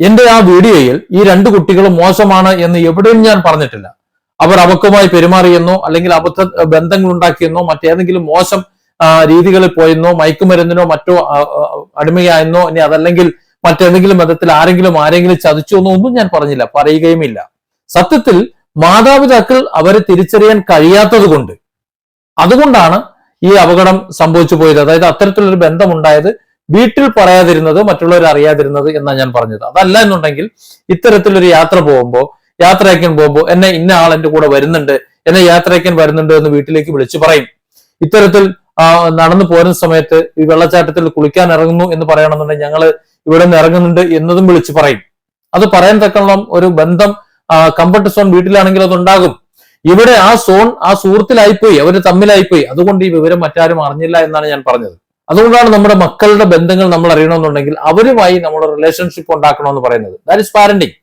എന്റെ ആ വീഡിയോയിൽ ഈ രണ്ട് കുട്ടികളും മോശമാണ് എന്ന് എവിടെയും ഞാൻ പറഞ്ഞിട്ടില്ല. അവർ അവക്കുമായി പെരുമാറിയെന്നോ അല്ലെങ്കിൽ അബദ്ധ ബന്ധങ്ങൾ ഉണ്ടാക്കിയെന്നോ മറ്റേതെങ്കിലും മോശം രീതികളിൽ പോയെന്നോ മയക്കുമരുന്നിനോ മറ്റോ അടിമയായെന്നോ ഇനി അതല്ലെങ്കിൽ മറ്റേതെങ്കിലും മതത്തിൽ ആരെങ്കിലും ആരെങ്കിലും ചതിച്ചു എന്നോ ഒന്നും ഞാൻ പറഞ്ഞില്ല പറയുകയുമില്ല. സത്യത്തിൽ മാതാപിതാക്കൾ അവരെ തിരിച്ചറിയാൻ കഴിയാത്തത് കൊണ്ട്. അതുകൊണ്ടാണ് ഈ അപകടം സംഭവിച്ചു പോയത്. അതായത് അത്തരത്തിലൊരു ബന്ധമുണ്ടായത് വീട്ടിൽ പറയാതിരുന്നത് മറ്റുള്ളവർ അറിയാതിരുന്നത് എന്നാണ് ഞാൻ പറഞ്ഞത്. അതല്ല എന്നുണ്ടെങ്കിൽ ഇത്തരത്തിലൊരു യാത്ര പോകുമ്പോൾ യാത്രയക്കാൻ പോകുമ്പോൾ എന്നെ ഇന്ന ആൾ എന്റെ കൂടെ വരുന്നുണ്ട് എന്നെ യാത്രയക്കാൻ വരുന്നുണ്ട് എന്ന് വീട്ടിലേക്ക് വിളിച്ചു പറയും. ഇത്തരത്തിൽ നടന്നു പോരുന്ന സമയത്ത് ഈ വെള്ളച്ചാട്ടത്തിൽ കുളിക്കാൻ ഇറങ്ങുന്നു എന്ന് പറയണമെന്നുണ്ടെങ്കിൽ ഞങ്ങൾ ഇവിടെ നിന്ന് ഇറങ്ങുന്നുണ്ട് എന്നതും വിളിച്ചു പറയും. അത് പറയാൻ തക്കോളം ഒരു ബന്ധം കംഫർട്ട് സോൺ വീട്ടിലാണെങ്കിൽ അതുണ്ടാകും. ഇവിടെ ആ സോൺ ആ സുഹൃത്തിലായിപ്പോയി അവർ തമ്മിലായിപ്പോയി. അതുകൊണ്ട് ഈ വിവരം മറ്റാരും അറിഞ്ഞില്ല എന്നാണ് ഞാൻ പറഞ്ഞത്. അതുകൊണ്ടാണ് നമ്മുടെ മക്കളുടെ ബന്ധങ്ങൾ നമ്മൾ അറിയണമെന്നുണ്ടെങ്കിൽ അവരുമായി നമ്മുടെ റിലേഷൻഷിപ്പ് ഉണ്ടാക്കണമെന്ന് പറയുന്നത്. That is parenting